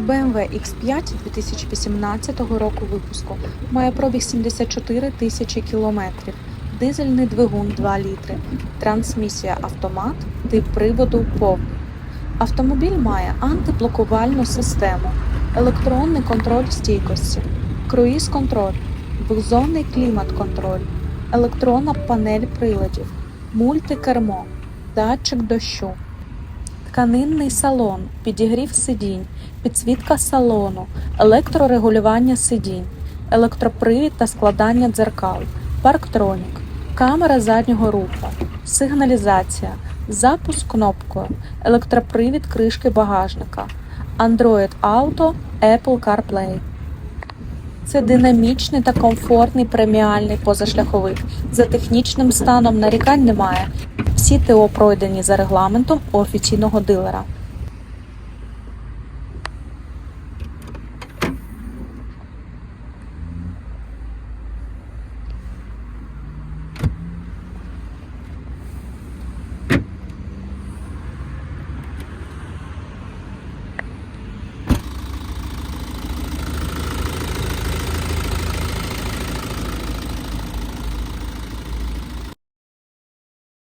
BMW X5 2018 року випуску має пробіг 74 тисячі кілометрів, дизельний двигун 2 літри, трансмісія автомат, тип приводу повний. Автомобіль має антиблокувальну систему, електронний контроль стійкості, круїз-контроль, двохзонний клімат-контроль, електронна панель приладів, мультикермо, датчик дощу. Тканинний салон, підігрів сидінь, підсвітка салону, електрорегулювання сидінь, електропривід та складання дзеркал, парктронік, камера заднього руху, сигналізація, запуск кнопкою, електропривід кришки багажника, Android Auto, Apple CarPlay. Це динамічний та комфортний преміальний позашляховик. За технічним станом нарікань немає. Всі ТО пройдені за регламентом у офіційного дилера.